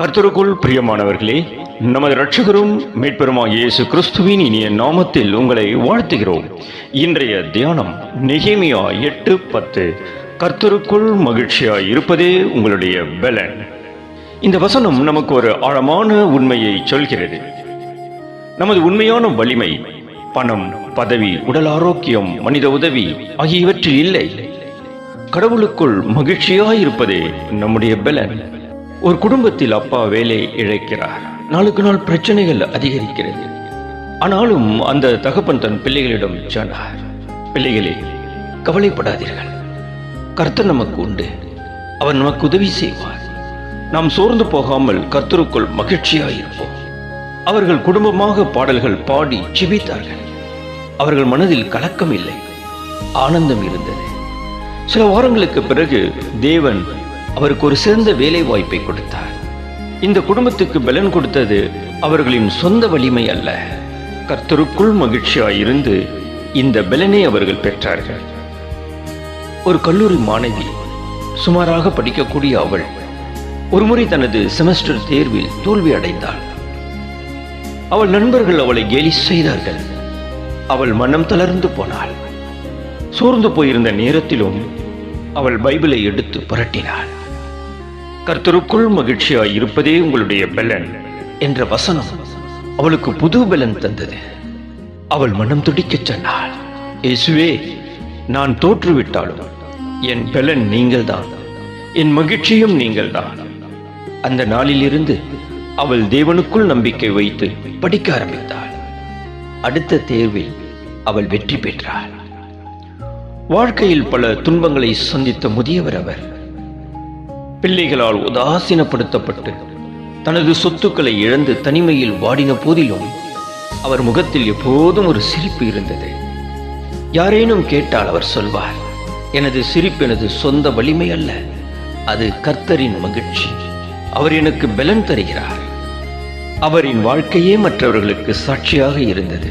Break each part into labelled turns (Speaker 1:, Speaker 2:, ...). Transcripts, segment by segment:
Speaker 1: கர்த்தருக்குள் பிரியமானவர்களே நமது ரட்சகரும் மீட்பெருமாகிய இயேசு கிறிஸ்துவின் இனிய நாமத்தில் உங்களை வாழ்த்துகிறோம். இன்றைய தியானம் நெகேமியா எட்டு பத்து. கர்த்தருக்குள் மகிழ்ச்சியாய் இருப்பதே உங்களுடைய பலன். இந்த வசனம் நமக்கு ஒரு ஆழமான உண்மையை சொல்கிறது. நமது உண்மையான வலிமை பணம் பதவி உடல் ஆரோக்கியம் மனித உதவி ஆகியவற்றில் இல்லை. கடவுளுக்குள் மகிழ்ச்சியாயிருப்பதே நம்முடைய பலன். ஒரு குடும்பத்தில் அப்பா வேலை இழைக்கிறார். நாளுக்கு நாள் பிரச்சனைகள் அதிகரிக்கிறது. ஆனாலும் அந்த தகப்பன் தன் பிள்ளைகளிடம் சொன்னார் பிள்ளைகளே கவலைப்படாதீர்கள். கர்த்தர் நமக்கு உண்டு. அவர் நமக்கு உதவி செய்வார். நாம் சோர்ந்து போகாமல் கர்த்தருக்குள் மகிழ்ச்சியாயிருப்போம். அவர்கள் குடும்பமாக பாடல்கள் பாடி ஜிபித்தார்கள். அவர்கள் மனதில் கலக்கம் இல்லை ஆனந்தம் இருந்தது. சில வாரங்களுக்கு பிறகு தேவன் அவருக்கு ஒரு சிறந்த வேலை வாய்ப்பை கொடுத்தார். இந்த குடும்பத்துக்கு பலன் கொடுத்தது அவர்களின் சொந்த வலிமை அல்ல. கர்த்தருக்குள் மகிழ்ச்சியாயிருந்து இந்த பலனை அவர்கள் பெற்றார்கள். ஒரு கல்லூரி மாணவி சுமாராக படிக்கக்கூடிய அவள் ஒருமுறை தனது செமஸ்டர் தேர்வில் தோல்வி அடைந்தாள். அவள் நண்பர்கள் அவளை கேலி செய்தார்கள். அவள் மனம் தளர்ந்து போனாள். சோர்ந்து போயிருந்த நேரத்திலும் அவள் பைபிளை எடுத்து புரட்டினாள். கர்த்தருக்குள் மகிழ்ச்சியாய் இருப்பதே உங்களுடைய பெலன் என்ற வசனம் அவளுக்கு புது பலன் தந்தது. அவள் மனம் துடிக்கச் சொன்னாள் இயேசுவே நான் தோற்றுவிட்டாலும் என் பலன் நீங்கள்தான் என் மகிழ்ச்சியும் நீங்கள்தான். அந்த நாளிலிருந்து அவள் தேவனுக்குள் நம்பிக்கை வைத்து படிக்க ஆரம்பித்தாள். அடுத்த தேர்வில் அவள் வெற்றி பெற்றாள். வாழ்க்கையில் பல துன்பங்களை சந்தித்த முதியவர் அவர் பிள்ளைகளால் உதாசீனப்படுத்தப்பட்டு தனது சொத்துக்களை இழந்து தனிமையில் வாடின போதிலும் அவர் முகத்தில் எப்போதும் ஒரு சிரிப்பு இருந்தது. யாரேனும் கேட்டால் அவர் சொல்வார் எனது சிரிப்பு எனது சொந்த வலிமை அல்ல அது கர்த்தரின் மகிழ்ச்சி. அவர் எனக்கு பலன் தருகிறார். அவரின் வாழ்க்கையே மற்றவர்களுக்கு சாட்சியாக இருந்தது.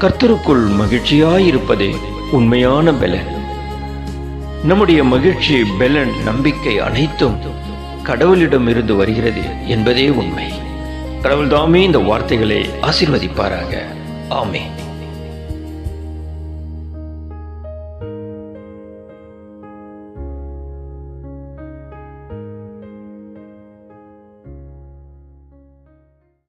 Speaker 1: கர்த்தருக்குள் மகிழ்ச்சியாயிருப்பதே உண்மையான பலன். நம்முடைய மகிழ்ச்சி பெலன் நம்பிக்கை அனைத்தும் கடவுளிடம் இருந்து வருகிறது என்பதே உண்மை. கடவுள்தாமே இந்த வார்த்தைகளை ஆசிர்வதிப்பாராக. ஆமே